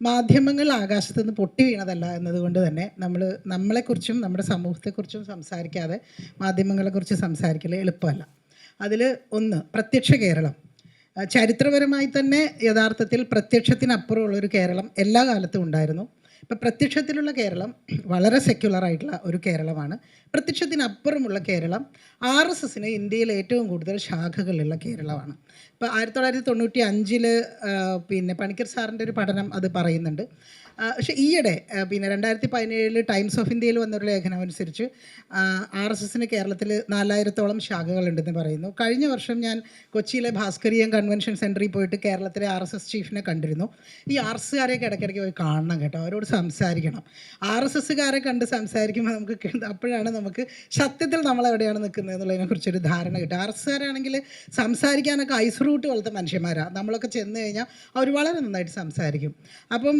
മാധ്യമങ്ങൾ ആകാശത്ത് നിന്ന് പൊട്ടി വീണതല്ല എന്നതുകൊണ്ട് തന്നെ നമ്മൾ നമ്മളെക്കുറിച്ചും നമ്മുടെ സമൂഹത്തെക്കുറിച്ചും സംസാരിക്കാതെ മാധ്യമങ്ങളെക്കുറിച്ച് സംസാരിക്കൽ എളുപ്പമല്ല. അതിൽ ഒന്ന് പ്രത്യക്ഷ കേരളം. ചരിത്രപരമായി തന്നെ യഥാർത്ഥത്തിൽ പ്രത്യക്ഷത്തിനപ്പുറമുള്ളൊരു കേരളം എല്ലാ കാലത്തും ഉണ്ടായിരുന്നു. ഇപ്പം പ്രത്യക്ഷത്തിലുള്ള കേരളം വളരെ സെക്യുലർ ആയിട്ടുള്ള ഒരു കേരളമാണ്. പ്രത്യക്ഷത്തിനപ്പുറമുള്ള കേരളം ആർ എസ് എസിന് ഇന്ത്യയിൽ ഏറ്റവും കൂടുതൽ ശാഖകളുള്ള കേരളമാണ്. ഇപ്പോൾ ആയിരത്തി തൊള്ളായിരത്തി തൊണ്ണൂറ്റി അഞ്ചിൽ പിന്നെ പണിക്കർ സാറിന്റെ ഒരു പഠനം അത് പറയുന്നുണ്ട്. പക്ഷേ ഈയിടെ പിന്നെ രണ്ടായിരത്തി പതിനേഴിൽ ടൈംസ് ഓഫ് ഇന്ത്യയിൽ വന്നൊരു ലേഖനം അനുസരിച്ച് ആർ എസ് എസിന് കേരളത്തിൽ നാലായിരത്തോളം ശാഖകളുണ്ടെന്ന് പറയുന്നു. കഴിഞ്ഞ വർഷം ഞാൻ കൊച്ചിയിലെ ഭാസ്കരീയം കൺവെൻഷൻ സെന്ററിൽ പോയിട്ട് കേരളത്തിലെ ആർ എസ് എസ് ചീഫിനെ കണ്ടിരുന്നു. ഈ ആർ എസ് കാരെയൊക്കെ ഇടയ്ക്കിടയ്ക്ക് പോയി കാണണം കേട്ടോ അവരോട് സംസാരിക്കണം. ആർ എസ് എസ്സുകാരെ കണ്ട് സംസാരിക്കുമ്പോൾ നമുക്ക് അപ്പോഴാണ് നമുക്ക് സത്യത്തിൽ നമ്മൾ എവിടെയാണ് നിൽക്കുന്നത് എന്നുള്ളതിനെക്കുറിച്ചൊരു ധാരണ കിട്ടുക. ആർ എസ് കാരാണെങ്കിൽ സംസാരിക്കാനൊക്കെ ഐസ് റൂട്ട് പോലത്തെ മനുഷ്യന്മാരാണ് നമ്മളൊക്കെ ചെന്ന് കഴിഞ്ഞാൽ അവർ വളരെ നന്നായിട്ട് സംസാരിക്കും. അപ്പം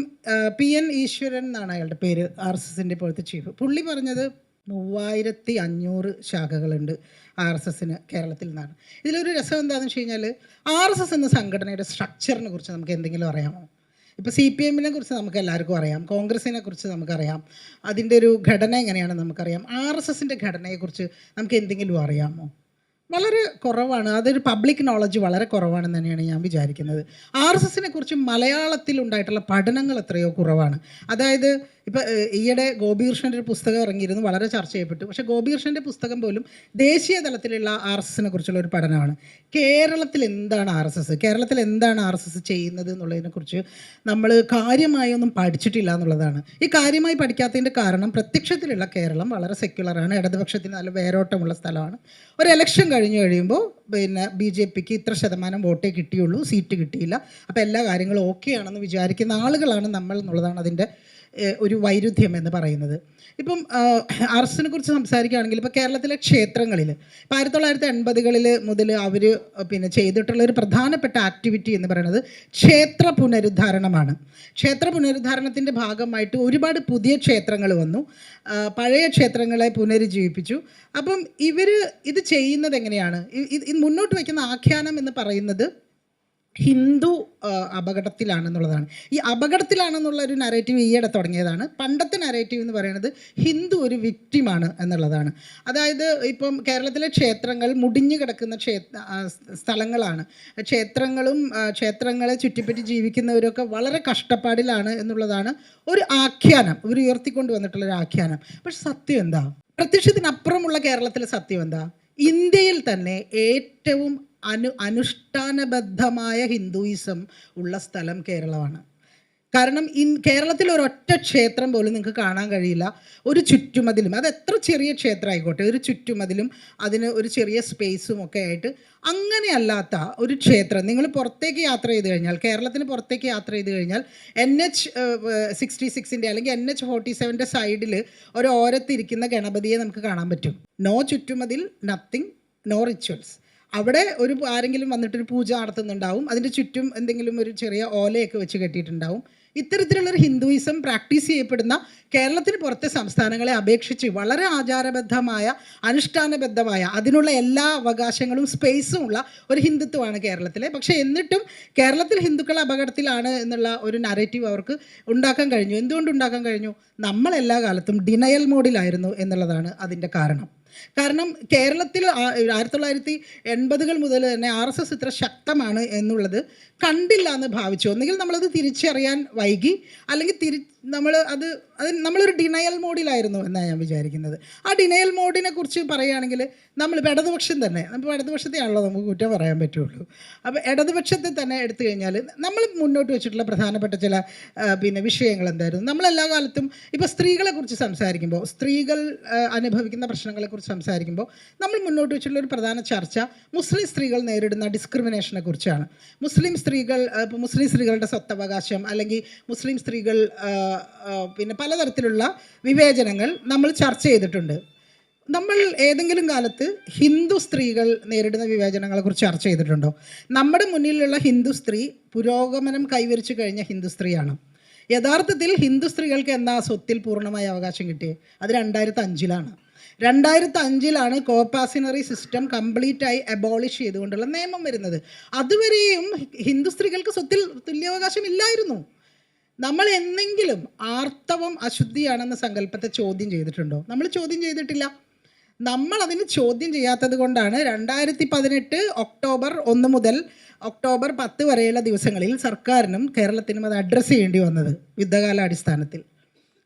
പി എൻ ഈശ്വരൻ എന്നാണ് അയാളുടെ പേര് ആർ എസ് എസിന്റെ ഇപ്പോഴത്തെ ചീഫ് പുള്ളി പറഞ്ഞത് മൂവായിരത്തി അഞ്ഞൂറ് ശാഖകളുണ്ട് ആർ എസ് എസിന് കേരളത്തിൽ നിന്നാണ്. ഇതിലൊരു രസം എന്താണെന്ന് വെച്ച് കഴിഞ്ഞാൽ ആർ എസ് എസ് എന്ന സംഘടനയുടെ സ്ട്രക്ചറിനെ കുറിച്ച് നമുക്ക് എന്തെങ്കിലും അറിയാമോ? ഇപ്പോൾ സി പി എമ്മിനെ കുറിച്ച് നമുക്ക് എല്ലാവർക്കും അറിയാം കോൺഗ്രസിനെ കുറിച്ച് നമുക്കറിയാം അതിന്റെ ഒരു ഘടന എങ്ങനെയാണെന്ന് നമുക്കറിയാം ആർ എസ് എസിന്റെ ഘടനയെക്കുറിച്ച് നമുക്ക് എന്തെങ്കിലും അറിയാമോ? വളരെ കുറവാണ്. അതൊരു പബ്ലിക് നോളജ് വളരെ കുറവാണെന്ന് തന്നെയാണ് ഞാൻ വിചാരിക്കുന്നത്. ആർ എസ് എസിനെ കുറിച്ച് മലയാളത്തിൽ ഉണ്ടായിട്ടുള്ള പഠനങ്ങൾ എത്രയോ കുറവാണ്. അതായത് ഇപ്പം ഈയിടെ ഗോപികൃഷ്ണന്റെ ഒരു പുസ്തകം ഇറങ്ങിയിരുന്നു വളരെ ചർച്ച ചെയ്യപ്പെട്ടു. പക്ഷേ ഗോപികൃഷ്ണന്റെ പുസ്തകം പോലും ദേശീയ തലത്തിലുള്ള ആർ എസ് എസിനെ കുറിച്ചുള്ള ഒരു പഠനമാണ്. കേരളത്തിൽ എന്താണ് ആർ എസ് എസ്? കേരളത്തിൽ എന്താണ് ആർ എസ് എസ് ചെയ്യുന്നത് എന്നുള്ളതിനെക്കുറിച്ച് നമ്മൾ കാര്യമായി ഒന്നും പഠിച്ചിട്ടില്ല എന്നുള്ളതാണ്. ഈ കാര്യമായി പഠിക്കാത്തതിന്റെ കാരണം പ്രത്യക്ഷത്തിലുള്ള കേരളം വളരെ സെക്യുലറാണ് ഇടതുപക്ഷത്തിന് നല്ല വേരോട്ടമുള്ള സ്ഥലമാണ്. ഒരു എലക്ഷൻ കഴിഞ്ഞു കഴിയുമ്പോൾ പിന്നെ ബി ജെ പിക്ക് ഇത്ര ശതമാനം വോട്ടേ കിട്ടിയുള്ളൂ സീറ്റ് കിട്ടിയില്ല. അപ്പോൾ എല്ലാ കാര്യങ്ങളും ഓക്കെ ആണെന്ന് വിചാരിക്കുന്ന ആളുകളാണ് നമ്മൾ എന്നുള്ളതാണ് അതിന്റെ ഒരു വൈരുദ്ധ്യം എന്ന് പറയുന്നത്. ഇപ്പം അറസ്റ്റിനെ കുറിച്ച് സംസാരിക്കുകയാണെങ്കിൽ ഇപ്പോൾ കേരളത്തിലെ ക്ഷേത്രങ്ങളിൽ ഇപ്പോൾ ആയിരത്തി തൊള്ളായിരത്തി എൺപതുകളിൽ മുതൽ അവർ പിന്നെ ചെയ്തിട്ടുള്ള ഒരു പ്രധാനപ്പെട്ട ആക്ടിവിറ്റി എന്ന് പറയുന്നത് ക്ഷേത്ര പുനരുദ്ധാരണമാണ്. ക്ഷേത്ര പുനരുദ്ധാരണത്തിന്റെ ഭാഗമായിട്ട് ഒരുപാട് പുതിയ ക്ഷേത്രങ്ങൾ വന്നു. പഴയ ക്ഷേത്രങ്ങളെ പുനരുജ്ജീവിപ്പിച്ചു. അപ്പം ഇവർ ഇത് ചെയ്യുന്നത് എങ്ങനെയാണ്? മുന്നോട്ട് വയ്ക്കുന്ന ആഖ്യാനം എന്ന് പറയുന്നത് ഹിന്ദു അപകടത്തിലാണെന്നുള്ളതാണ്. ഈ അപകടത്തിലാണെന്നുള്ള ഒരു നരേറ്റീവ് ഈയിടെ തുടങ്ങിയതാണ്. പണ്ടത്തെ നരേറ്റീവ് എന്ന് പറയുന്നത് ഹിന്ദു ഒരു വിക്ടിമാണ് എന്നുള്ളതാണ്. അതായത് ഇപ്പം കേരളത്തിലെ ക്ഷേത്രങ്ങൾ മുടിഞ്ഞു കിടക്കുന്ന ക്ഷേത്ര സ്ഥലങ്ങളാണ്. ക്ഷേത്രങ്ങളും ക്ഷേത്രങ്ങളെ ചുറ്റിപ്പറ്റി ജീവിക്കുന്നവരൊക്കെ വളരെ കഷ്ടപ്പാടിലാണ് എന്നുള്ളതാണ് ഒരു ആഖ്യാനം ഇവർ ഉയർത്തിക്കൊണ്ട് വന്നിട്ടുള്ള ഒരു ആഖ്യാനം. പക്ഷെ സത്യം എന്താ? പ്രത്യക്ഷത്തിനപ്പുറമുള്ള കേരളത്തിലെ സത്യം എന്താ? ഇന്ത്യയിൽ തന്നെ ഏറ്റവും അനു അനുഷ്ഠാനബദ്ധമായ ഹിന്ദുയിസം ഉള്ള സ്ഥലം കേരളമാണ്. കാരണം ഇൻ കേരളത്തിൽ ഒരൊറ്റ ക്ഷേത്രം പോലും നിങ്ങൾക്ക് കാണാൻ കഴിയില്ല. ഒരു ചുറ്റുമതിലും അത് എത്ര ചെറിയ ക്ഷേത്രം ആയിക്കോട്ടെ ഒരു ചുറ്റുമതിലും അതിന് ഒരു ചെറിയ സ്പേസും ഒക്കെ ആയിട്ട് അങ്ങനെയല്ലാത്ത ഒരു ക്ഷേത്രം നിങ്ങൾ പുറത്തേക്ക് യാത്ര ചെയ്ത് കഴിഞ്ഞാൽ കേരളത്തിന് പുറത്തേക്ക് യാത്ര ചെയ്ത് കഴിഞ്ഞാൽ എൻ എച്ച് സിക്സ്റ്റി സിക്സിന്റെ അല്ലെങ്കിൽ എൻ എച്ച് ഫോർട്ടി സെവന്റെ സൈഡിൽ ഒരു ഓരത്തിരിക്കുന്ന ഗണപതിയെ നമുക്ക് കാണാൻ പറ്റും. നോ ചുറ്റുമതിൽ നത്തിങ് നോ റിച്വൽസ് അവിടെ ഒരു ആരെങ്കിലും വന്നിട്ടൊരു പൂജ നടത്തുന്നുണ്ടാവും. അതിന്റെ ചുറ്റും എന്തെങ്കിലും ഒരു ചെറിയ ഓലയൊക്കെ വെച്ച് കെട്ടിയിട്ടുണ്ടാവും. ഇത്തരത്തിലുള്ളൊരു ഹിന്ദുയിസം പ്രാക്ടീസ് ചെയ്യപ്പെടുന്ന കേരളത്തിന് പുറത്തെ സംസ്ഥാനങ്ങളെ അപേക്ഷിച്ച് വളരെ ആചാരബദ്ധമായ അനുഷ്ഠാനബദ്ധമായ അതിനുള്ള എല്ലാ അവകാശങ്ങളും സ്പേസും ഉള്ള ഒരു ഹിന്ദുത്വമാണ് കേരളത്തിലെ. പക്ഷേ എന്നിട്ടും കേരളത്തിൽ ഹിന്ദുക്കൾ അപകടത്തിലാണ് എന്നുള്ള ഒരു നരേറ്റീവ് അവർക്ക് ഉണ്ടാക്കാൻ കഴിഞ്ഞു. എന്തുകൊണ്ട് ഉണ്ടാക്കാൻ കഴിഞ്ഞു? നമ്മൾ എല്ലാ കാലത്തും ഡിനയൽ മോഡിലായിരുന്നു എന്നുള്ളതാണ് അതിന്റെ കാരണം. കാരണം കേരളത്തിൽ ആയിരത്തി തൊള്ളായിരത്തി എൺപതുകൾ മുതൽ തന്നെ ആർ എസ് എസ് ഇത്ര ശക്തമാണ് എന്നുള്ളത് കണ്ടില്ല എന്ന് ഭാവിച്ചു. ഒന്നുകിൽ നമ്മളത് തിരിച്ചറിയാൻ വൈകി അല്ലെങ്കിൽ തിരി നമ്മൾ അത് അത് നമ്മളൊരു ഡിനയൽ മോഡിലായിരുന്നു എന്നാണ് ഞാൻ വിചാരിക്കുന്നത്. ആ ഡിനയൽ മോഡിനെ കുറിച്ച് പറയുകയാണെങ്കിൽ നമ്മൾ ഇടതുപക്ഷം തന്നെ നമ്മൾ ഇടതുപക്ഷത്തെയാണല്ലോ നമുക്ക് കുറ്റം പറയാൻ പറ്റുള്ളൂ. അപ്പോൾ ഇടതുപക്ഷത്തെ തന്നെ എടുത്തു കഴിഞ്ഞാൽ നമ്മൾ മുന്നോട്ട് വെച്ചിട്ടുള്ള പ്രധാനപ്പെട്ട ചില പിന്നെ വിഷയങ്ങൾ എന്തായിരുന്നു? നമ്മളെല്ലാ കാലത്തും ഇപ്പോൾ സ്ത്രീകളെക്കുറിച്ച് സംസാരിക്കുമ്പോൾ സ്ത്രീകൾ അനുഭവിക്കുന്ന പ്രശ്നങ്ങളെക്കുറിച്ച് സംസാരിക്കുമ്പോൾ നമ്മൾ മുന്നോട്ട് വെച്ചിട്ടുള്ള ഒരു പ്രധാന ചർച്ച മുസ്ലിം സ്ത്രീകൾ നേരിടുന്ന ഡിസ്ക്രിമിനേഷനെ കുറിച്ചാണ്. മുസ്ലിം സ്ത്രീകൾ മുസ്ലിം സ്ത്രീകളുടെ സ്വത്തവകാശം അല്ലെങ്കിൽ മുസ്ലിം സ്ത്രീകൾ പിന്നെ പലതരത്തിലുള്ള വിവേചനങ്ങൾ നമ്മൾ ചർച്ച ചെയ്തിട്ടുണ്ട്. നമ്മൾ ഏതെങ്കിലും കാലത്ത് ഹിന്ദു സ്ത്രീകൾ നേരിടുന്ന വിവേചനങ്ങളെക്കുറിച്ച് ചർച്ച ചെയ്തിട്ടുണ്ടോ? നമ്മുടെ മുന്നിലുള്ള ഹിന്ദു സ്ത്രീ പുരോഗമനം കൈവരിച്ചു കഴിഞ്ഞ ഹിന്ദു സ്ത്രീയാണ്. യഥാർത്ഥത്തിൽ ഹിന്ദു സ്ത്രീകൾക്ക് എന്നാ സ്വത്തിൽ പൂർണമായ അവകാശം കിട്ടിയത് അത് രണ്ടായിരത്തി അഞ്ചിലാണ് രണ്ടായിരത്തി അഞ്ചിലാണ് കോപ്പാസിനറി സിസ്റ്റം കംപ്ലീറ്റായി അബോളിഷ് ചെയ്തുകൊണ്ടുള്ള നിയമം വരുന്നത്. അതുവരെയും ഹിന്ദു സ്ത്രീകൾക്ക് സ്വത്തിൽ തുല്യാവകാശം ഇല്ലായിരുന്നു. നമ്മൾ എന്തെങ്കിലും ആർത്തവം അശുദ്ധിയാണെന്ന സങ്കല്പത്തെ ചോദ്യം ചെയ്തിട്ടുണ്ടോ? നമ്മൾ ചോദ്യം ചെയ്തിട്ടില്ല. നമ്മൾ അതിന് ചോദ്യം ചെയ്യാത്തത് കൊണ്ടാണ് രണ്ടായിരത്തി പതിനെട്ട് ഒക്ടോബർ ഒന്ന് മുതൽ ഒക്ടോബർ പത്ത് വരെയുള്ള ദിവസങ്ങളിൽ സർക്കാരിനും കേരളത്തിനും അത് അഡ്രസ്സ് ചെയ്യേണ്ടി വന്നത് യുദ്ധകാലാടിസ്ഥാനത്തിൽ.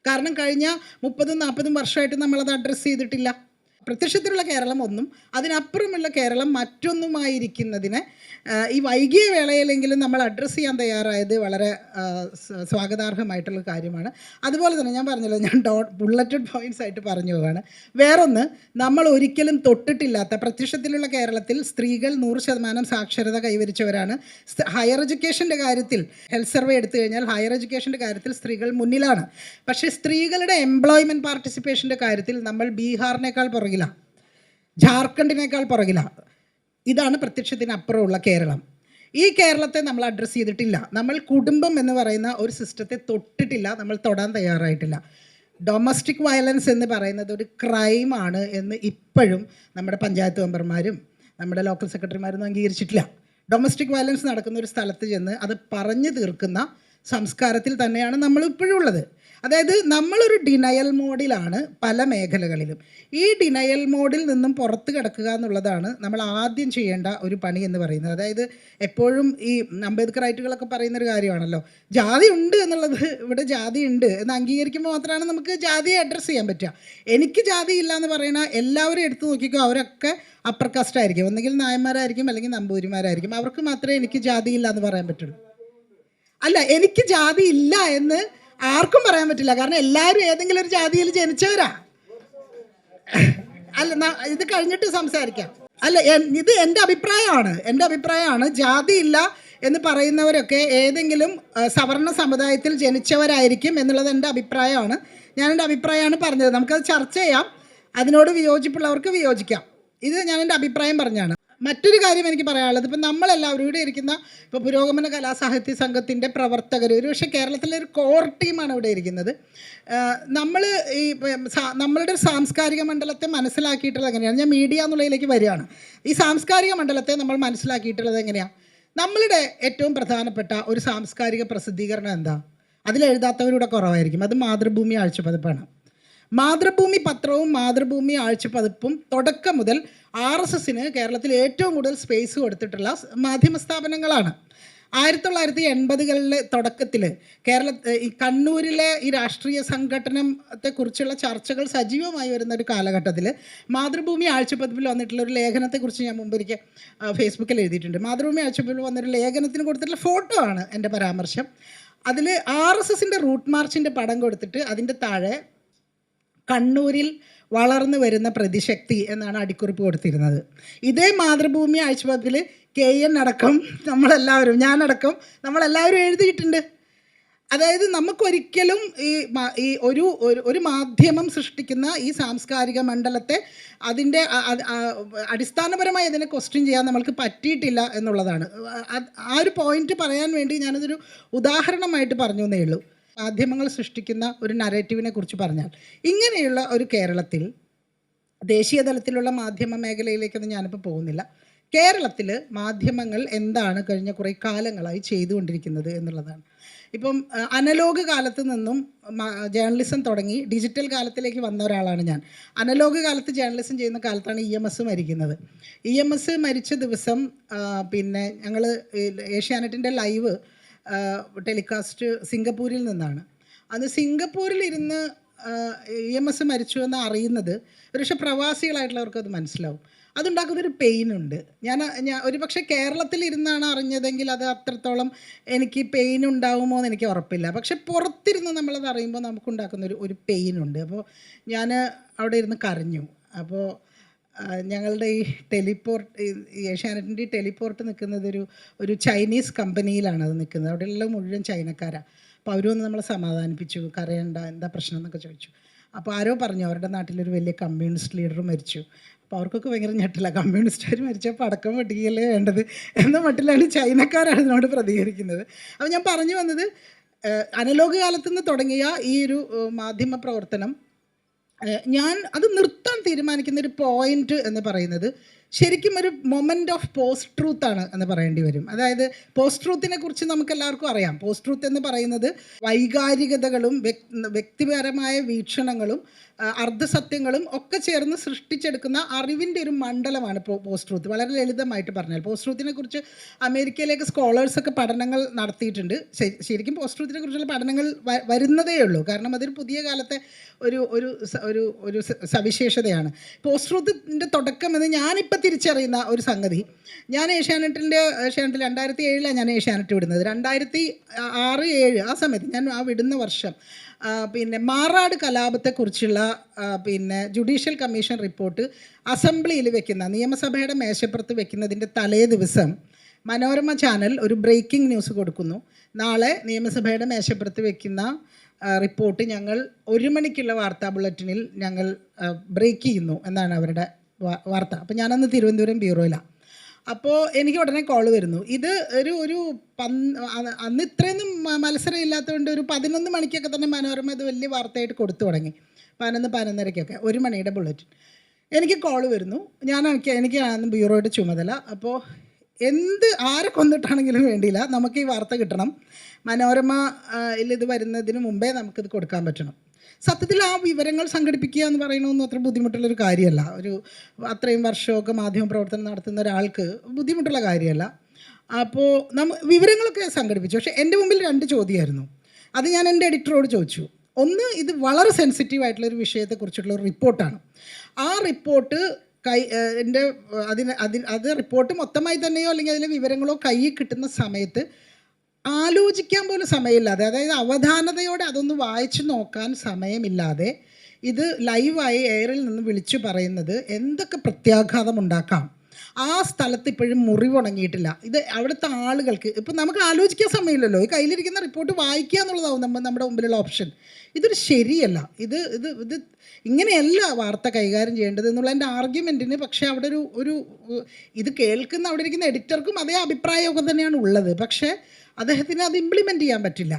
കാരണം കഴിഞ്ഞ മുപ്പതും നാൽപ്പതും വർഷമായിട്ട് നമ്മളത് അഡ്രസ്സ് ചെയ്തിട്ടില്ല. പ്രത്യക്ഷത്തിലുള്ള കേരളം ഒന്നും അതിനപ്പുറമുള്ള കേരളം മറ്റൊന്നുമായിരിക്കുന്നതിന് ഈ വൈകിയ വേളയിലെങ്കിലും നമ്മൾ അഡ്രസ്സ് ചെയ്യാൻ തയ്യാറായത് വളരെ സ്വാഗതാർഹമായിട്ടുള്ള കാര്യമാണ്. അതുപോലെ തന്നെ ഞാൻ പറഞ്ഞല്ലോ ഞാൻ ഡോ ബുള്ളറ്റഡ് പോയിന്റ്സ് ആയിട്ട് പറഞ്ഞു പോവാണ്. വേറൊന്ന് നമ്മൾ ഒരിക്കലും തൊട്ടിട്ടില്ലാത്ത പ്രത്യക്ഷത്തിലുള്ള കേരളത്തിൽ സ്ത്രീകൾ നൂറ് ശതമാനം സാക്ഷരത കൈവരിച്ചവരാണ്. ഹയർ എഡ്യൂക്കേഷന്റെ കാര്യത്തിൽ ഹെൽത്ത് സർവേ എടുത്തു കഴിഞ്ഞാൽ ഹയർ എഡ്യൂക്കേഷന്റെ കാര്യത്തിൽ സ്ത്രീകൾ മുന്നിലാണ്. പക്ഷേ സ്ത്രീകളുടെ എംപ്ലോയ്മെന്റ് പാർട്ടിസിപ്പേഷന്റെ കാര്യത്തിൽ നമ്മൾ ബീഹാറിനേക്കാൾ പുറകിലാണ് ജാർഖണ്ഡിനേക്കാൾ പുറകിലാണ് ഇതാണ് പ്രത്യക്ഷത്തിനപ്പുറമുള്ള കേരളം. ഈ കേരളത്തെ നമ്മൾ അഡ്രസ്സ് ചെയ്തിട്ടില്ല. നമ്മൾ കുടുംബം എന്ന് പറയുന്ന ഒരു സിസ്റ്റത്തെ തൊട്ടിട്ടില്ല. നമ്മൾ തൊടാൻ തയ്യാറായിട്ടില്ല. ഡൊമസ്റ്റിക് വയലൻസ് എന്ന് പറയുന്നത് ഒരു ക്രൈമാണ് എന്ന് ഇപ്പോഴും നമ്മുടെ പഞ്ചായത്ത് മെമ്പർമാരും നമ്മുടെ ലോക്കൽ സെക്രട്ടറിമാരൊന്നും അംഗീകരിച്ചിട്ടില്ല. ഡൊമസ്റ്റിക് വയലൻസ് നടക്കുന്ന ഒരു സ്ഥലത്ത് ചെന്ന് അത് പറഞ്ഞു തീർക്കുന്ന സംസ്കാരത്തിൽ തന്നെയാണ് നമ്മൾ ഇപ്പോഴും ഉള്ളത്. അതായത് നമ്മളൊരു ഡിനയൽ മോഡിലാണ് പല മേഖലകളിലും. ഈ ഡിനയൽ മോഡിൽ നിന്നും പുറത്ത് കിടക്കുക എന്നുള്ളതാണ് നമ്മൾ ആദ്യം ചെയ്യേണ്ട ഒരു പണി എന്ന് പറയുന്നത്. അതായത് എപ്പോഴും ഈ അംബേദ്കർ റൈറ്റുകളൊക്കെ പറയുന്ന ഒരു കാര്യമാണല്ലോ. ജാതി ഉണ്ട് എന്നുള്ളത് ഇവിടെ ജാതി ഉണ്ട്. എന്ന് അംഗീകരിക്കുമ്പോൾ മാത്രമാണ് നമുക്ക് ജാതിയെ അഡ്രസ്സ് ചെയ്യാൻ പറ്റുക. എനിക്ക് ജാതി ഇല്ല എന്ന് പറയുന്ന എല്ലാവരും എടുത്തു നോക്കിക്കോ അവരൊക്കെ അപ്പർ കാസ്റ്റ് ആയിരിക്കും. ഒന്നുകിൽ നായന്മാരായിരിക്കും അല്ലെങ്കിൽ നമ്പൂരിമാരായിരിക്കും അവർക്ക് മാത്രമേ എനിക്ക് ജാതി ഇല്ല എന്ന് പറയാൻ പറ്റുള്ളൂ. അല്ല എനിക്ക് ജാതി ഇല്ല എന്ന് ആർക്കും പറയാൻ പറ്റില്ല. കാരണം എല്ലാവരും ഏതെങ്കിലും ഒരു ജാതിയിൽ ജനിച്ചവരാ. അല്ല ഇത് കഴിഞ്ഞിട്ട് സംസാരിക്കാം. അല്ല ഇത് എന്റെ അഭിപ്രായമാണ്. എന്റെ അഭിപ്രായമാണ് ജാതിയില്ല എന്ന് പറയുന്നവരൊക്കെ ഏതെങ്കിലും സവർണ സമുദായത്തിൽ ജനിച്ചവരായിരിക്കും എന്നുള്ളത് എന്റെ അഭിപ്രായമാണ്. ഞാൻ എന്റെ അഭിപ്രായമാണ് പറഞ്ഞത്. നമുക്കത് ചർച്ച ചെയ്യാം. അതിനോട് വിയോജിപ്പുള്ളവർക്ക് വിയോജിക്കാം. ഇത് ഞാൻ എന്റെ അഭിപ്രായം പറഞ്ഞാണ്. മറ്റൊരു കാര്യം എനിക്ക് പറയാനുള്ളത്. ഇപ്പം നമ്മളെല്ലാവരും ഇവിടെ ഇരിക്കുന്ന ഇപ്പോൾ പുരോഗമന കലാസാഹിത്യ സംഘത്തിന്റെ പ്രവർത്തകർ ഒരു പക്ഷേ കേരളത്തിലെ ഒരു കോർ ടീമാണ് ഇവിടെ ഇരിക്കുന്നത്. നമ്മൾ ഈ നമ്മളുടെ സാംസ്കാരിക മണ്ഡലത്തെ മനസ്സിലാക്കിയിട്ടുള്ളത് എങ്ങനെയാണ്? ഞാൻ മീഡിയ എന്നുള്ളതിലേക്ക് വരികയാണ്. ഈ സാംസ്കാരിക മണ്ഡലത്തെ നമ്മൾ മനസ്സിലാക്കിയിട്ടുള്ളത് എങ്ങനെയാണ് നമ്മളുടെ ഏറ്റവും പ്രധാനപ്പെട്ട ഒരു സാംസ്കാരിക പ്രസിദ്ധീകരണം എന്താ? അതിലെഴുതാത്തവരൂടെ കുറവായിരിക്കും. അത് മാതൃഭൂമി ആഴ്ചപ്പതിപ്പാണ്. മാതൃഭൂമി പത്രവും മാതൃഭൂമി ആഴ്ചപ്പതിപ്പും തുടക്കം മുതൽ ആർ എസ് എസിന് കേരളത്തിൽ ഏറ്റവും കൂടുതൽ സ്പേസ് കൊടുത്തിട്ടുള്ള മാധ്യമ സ്ഥാപനങ്ങളാണ്. ആയിരത്തി തൊള്ളായിരത്തി എൺപതുകളിലെ തുടക്കത്തിൽ കേരള ഈ കണ്ണൂരിലെ ഈ രാഷ്ട്രീയ സംഘടനത്തെക്കുറിച്ചുള്ള ചർച്ചകൾ സജീവമായി വരുന്ന ഒരു കാലഘട്ടത്തിൽ മാതൃഭൂമി ആഴ്ചപ്പതിപ്പിൽ വന്നിട്ടുള്ള ഒരു ലേഖനത്തെക്കുറിച്ച് ഞാൻ മുമ്പൊരിക്കൽ ഫേസ്ബുക്കിൽ എഴുതിയിട്ടുണ്ട്. മാതൃഭൂമി ആഴ്ചപ്പതിപ്പിൽ വന്നൊരു ലേഖനത്തിന് കൊടുത്തിട്ടുള്ള ഫോട്ടോ ആണ് എന്റെ പരാമർശം. അതിൽ ആർ എസ് എസിന്റെ റൂട്ട് മാർച്ചിന്റെ പടം കൊടുത്തിട്ട് അതിന്റെ താഴെ കണ്ണൂരിൽ വളർന്നു വരുന്ന പ്രതിശക്തി എന്നാണ് അടിക്കുറിപ്പ് കൊടുത്തിരുന്നത്. ഇതേ മാതൃഭൂമി ആഴ്ചപ്പതിപ്പിൽ കെ എൻ അടക്കം നമ്മളെല്ലാവരും ഞാനടക്കം നമ്മളെല്ലാവരും എഴുതിയിട്ടുണ്ട്. അതായത് നമുക്കൊരിക്കലും ഈ ഈ ഒരു ഒരു- മാധ്യമം സൃഷ്ടിക്കുന്ന ഈ സാംസ്കാരിക മണ്ഡലത്തെ അതിന്റെ അടിസ്ഥാനപരമായി അതിനെ ക്വസ്റ്റ്യൻ ചെയ്യാൻ നമ്മൾക്ക് പറ്റിയിട്ടില്ല എന്നുള്ളതാണ്. ആ ഒരു പോയിന്റ് പറയാൻ വേണ്ടി ഞാനതൊരു ഉദാഹരണമായിട്ട് പറഞ്ഞു എന്നേ ഉള്ളൂ. മാധ്യമങ്ങൾ സൃഷ്ടിക്കുന്ന ഒരു നരേറ്റീവിനെ കുറിച്ച് പറഞ്ഞാൽ ഇങ്ങനെയുള്ള ഒരു കേരളത്തിൽ ദേശീയ തലത്തിലുള്ള മാധ്യമ മേഖലയിലേക്കൊന്നും ഞാനിപ്പോൾ പോകുന്നില്ല. കേരളത്തിൽ മാധ്യമങ്ങൾ എന്താണ് കഴിഞ്ഞ കുറേ കാലങ്ങളായി ചെയ്തുകൊണ്ടിരിക്കുന്നത് എന്നുള്ളതാണ്. ഇപ്പം അനലോഗ് കാലത്ത് നിന്നും ജേർണലിസം തുടങ്ങി ഡിജിറ്റൽ കാലത്തിലേക്ക് വന്ന ഒരാളാണ് ഞാൻ. അനലോഗ് കാലത്ത് ജേർണലിസം ചെയ്യുന്ന കാലത്താണ് ഇ എം എസ് മരിക്കുന്നത്. ഇ എം എസ് മരിച്ച ദിവസം പിന്നെ ഞങ്ങൾ ഏഷ്യാനെറ്റിന്റെ ലൈവ് ടെലികാസ്റ്റ് സിംഗപ്പൂരിൽ നിന്നാണ്. അന്ന് സിംഗപ്പൂരിൽ ഇരുന്ന് ഇ എം എസ് മരിച്ചു എന്ന് അറിയുന്നത് ഒരുപക്ഷെ പ്രവാസികളായിട്ടുള്ളവർക്ക് അത് മനസ്സിലാവും. അതുണ്ടാക്കുന്നൊരു പെയിൻ ഉണ്ട് ഞാൻ ഞാൻ ഒരു പക്ഷേ കേരളത്തിൽ ഇരുന്നാണ് അറിഞ്ഞതെങ്കിൽ അത് അത്രത്തോളം എനിക്ക് പെയിൻ ഉണ്ടാവുമോ എന്ന് എനിക്ക് ഉറപ്പില്ല. പക്ഷെ പുറത്തിരുന്ന് നമ്മളത് അറിയുമ്പോൾ നമുക്കുണ്ടാക്കുന്ന ഒരു ഒരു പെയിൻ ഉണ്ട് അപ്പോൾ ഞാൻ അവിടെ ഇരുന്ന് കരഞ്ഞു. അപ്പോൾ ഞങ്ങളുടെ ഈ ടെലിപ്പോർട്ട് ഏഷ്യാനെറ്റിന്റെ ഈ ടെലിപ്പോർട്ട് നിൽക്കുന്നത് ഒരു ഒരു ചൈനീസ് കമ്പനിയിലാണ് അത് നിൽക്കുന്നത്. അവിടെയുള്ള മുഴുവൻ ചൈനക്കാരാണ് അപ്പോൾ അവരും ഒന്ന് നമ്മളെ സമാധാനിപ്പിച്ചു. കരയണ്ട എന്താ പ്രശ്നം എന്നൊക്കെ ചോദിച്ചു. അപ്പോൾ ആരോ പറഞ്ഞു അവരുടെ നാട്ടിലൊരു വലിയ കമ്മ്യൂണിസ്റ്റ് ലീഡർ മരിച്ചു. അപ്പോൾ അവർക്കൊക്കെ ഭയങ്കര ഞെട്ടില്ല കമ്മ്യൂണിസ്റ്റുകാർ മരിച്ചപ്പോൾ അടക്കം വെട്ടിക്കല്ലേ വേണ്ടത്? എന്ന മട്ടിലാണ് ചൈനക്കാരാണ് ഇതിനോട് പ്രതികരിക്കുന്നത്. അപ്പോൾ ഞാൻ പറഞ്ഞു വന്നത് അനലോഗ് കാലത്ത് നിന്ന് തുടങ്ങിയ ഈ ഒരു മാധ്യമ പ്രവർത്തനം ഞാൻ അത് നിർത്താൻ തീരുമാനിക്കുന്ന ഒരു പോയിന്റ് എന്ന് പറയുന്നത് ശരിക്കും ഒരു മൊമെന്റ് ഓഫ് പോസ്റ്റ് ട്രൂത്ത് ആണ് എന്ന് പറയേണ്ടി വരും. അതായത് പോസ്റ്റ് ട്രൂത്തിനെ കുറിച്ച് നമുക്ക് എല്ലാവർക്കും അറിയാം. പോസ്റ്റ് ട്രൂത്ത് എന്ന് പറയുന്നത് വൈകാരികതകളും വ്യക്തിപരമായ വീക്ഷണങ്ങളും അർദ്ധസത്യങ്ങളും ഒക്കെ ചേർന്ന് സൃഷ്ടിച്ചെടുക്കുന്ന അറിവിന്റെ ഒരു മണ്ഡലമാണ് പോസ്റ്റ് ട്രൂത്ത് വളരെ ലളിതമായിട്ട് പറഞ്ഞാൽ പോസ്റ്റ് ട്രൂത്തിനെ കുറിച്ച് അമേരിക്കയിലേക്ക് സ്കോളേഴ്സൊക്കെ പഠനങ്ങൾ നടത്തിയിട്ടുണ്ട്. ശരിക്കും പോസ്റ്റ് ട്രൂത്തിനെ കുറിച്ചുള്ള പഠനങ്ങൾ വരുന്നതേ ഉള്ളൂ. കാരണം അതൊരു പുതിയ കാലത്തെ ഒരു ഒരു ഒരു ഒരു സവിശേഷതയാണ്. പോസ്റ്റ് ട്രൂത്തിന്റെ തുടക്കം എന്ന് ഞാനിപ്പോൾ തിരിച്ചറിയുന്ന ഒരു സംഗതി. ഞാൻ ഏഷ്യാനെറ്റിന്റെ ഏഷ്യാനെറ്റിൽ രണ്ടായിരത്തി ഏഴിലാണ് ഞാൻ ഏഷ്യാനെറ്റ് വിടുന്നത്. രണ്ടായിരത്തി ആറ് ഏഴ് ആ സമയത്ത് ഞാൻ ആ വിടുന്ന വർഷം പിന്നെ മാറാട് കലാപത്തെക്കുറിച്ചുള്ള പിന്നെ ജുഡീഷ്യൽ കമ്മീഷൻ റിപ്പോർട്ട് അസംബ്ലിയിൽ വെക്കുന്ന നിയമസഭയുടെ മേശപ്പുറത്ത് വെക്കുന്നതിന്റെ തലേ ദിവസം മനോരമ ചാനൽ ഒരു ബ്രേക്കിംഗ് ന്യൂസ് കൊടുക്കുന്നു. നാളെ നിയമസഭയുടെ മേശപ്പുറത്ത് വെക്കുന്ന റിപ്പോർട്ട് ഞങ്ങൾ ഒരു മണിക്കുള്ള വാർത്താ ബുള്ളറ്റിനിൽ ഞങ്ങൾ ബ്രേക്ക് ചെയ്യുന്നു എന്നാണ് അവരുടെ വാർത്ത. അപ്പോൾ ഞാനന്ന് തിരുവനന്തപുരം ബ്യൂറോയിലാണ് അപ്പോൾ എനിക്ക് ഉടനെ കോൾ വരുന്നു. ഇത് ഒരു ഒരു അന്ന് ഇത്രയൊന്നും മത്സരം ഇല്ലാത്തതുകൊണ്ട് ഒരു പതിനൊന്ന് മണിക്കൊക്കെ തന്നെ മനോരമ ഇത് വലിയ വാർത്തയായിട്ട് കൊടുത്തു തുടങ്ങി. പതിനൊന്ന് പതിനൊന്നരയ്ക്കൊക്കെ ഒരു മണിയുടെ ബുള്ളറ്റ് എനിക്ക് കോൾ വരുന്നു. ഞാൻ എനിക്ക് എനിക്കാണ് ബ്യൂറോയുടെ ചുമതല. അപ്പോൾ എന്ത് ആരെ കൊന്നിട്ടാണെങ്കിലും വേണ്ടിയില്ല. നമുക്ക് ഈ വാർത്ത കിട്ടണം. മനോരമ ഇത് വരുന്നതിന് മുമ്പേ നമുക്കിത് കൊടുക്കാൻ പറ്റണം. സത്യത്തിൽ ആ വിവരങ്ങൾ സംഘടിപ്പിക്കുക എന്ന് പറയുന്നതൊന്നും അത്ര ബുദ്ധിമുട്ടുള്ളൊരു കാര്യമല്ല. ഒരു അത്രയും വർഷമൊക്കെ മാധ്യമ പ്രവർത്തനം നടത്തുന്ന ഒരാൾക്ക് ബുദ്ധിമുട്ടുള്ള കാര്യമല്ല. അപ്പോൾ നമ്മ വിവരങ്ങളൊക്കെ സംഘടിപ്പിച്ചു. പക്ഷേ എന്റെ മുമ്പിൽ രണ്ട് ചോദ്യമായിരുന്നു. അത് ഞാൻ എന്റെ എഡിറ്ററോട് ചോദിച്ചു. ഒന്ന് ഇത് വളരെ സെൻസിറ്റീവ് ആയിട്ടുള്ള ഒരു വിഷയത്തെക്കുറിച്ചുള്ള ഒരു റിപ്പോർട്ടാണ്. ആ റിപ്പോർട്ട് കൈ എന്റെ അതിന് അതിന് അത് റിപ്പോർട്ട് മൊത്തമായി തന്നെയോ അല്ലെങ്കിൽ അതിലെ വിവരങ്ങളോ കയ്യിൽ കിട്ടുന്ന സമയത്ത് ആലോചിക്കാൻ പോലും സമയമില്ലാതെ അതായത് അവധാനതയോടെ അതൊന്ന് വായിച്ചു നോക്കാൻ സമയമില്ലാതെ ഇത് ലൈവായി എയറിൽ നിന്ന് വിളിച്ചു പറയുന്നത് എന്തൊക്കെ പ്രത്യാഘാതം ഉണ്ടാക്കാം? ആ സ്ഥലത്ത് ഇപ്പോഴും മുറിവുണങ്ങിയിട്ടില്ല. ഇത് അവിടുത്തെ ആളുകൾക്ക് ഇപ്പം നമുക്ക് ആലോചിക്കാൻ സമയമില്ലല്ലോ. ഈ കയ്യിലിരിക്കുന്ന റിപ്പോർട്ട് വായിക്കുക എന്നുള്ളതാവും നമ്മൾ നമ്മുടെ മുമ്പിലുള്ള ഓപ്ഷൻ ഇതൊരു ശരിയല്ല. ഇത് ഇത് ഇത് ഇങ്ങനെയല്ല വാർത്ത കൈകാര്യം ചെയ്യേണ്ടത് എന്നുള്ള എന്റെ ആർഗ്യുമെന്റിന് പക്ഷേ അവിടെ ഒരു ഒരു ഇത് കേൾക്കുന്ന അവിടെ ഇരിക്കുന്ന എഡിറ്റർക്കും അതേ അഭിപ്രായമൊക്കെ തന്നെയാണ് ഉള്ളത്. പക്ഷേ അദ്ദേഹത്തിന് അത് ഇംപ്ലിമെന്റ് ചെയ്യാൻ പറ്റില്ല.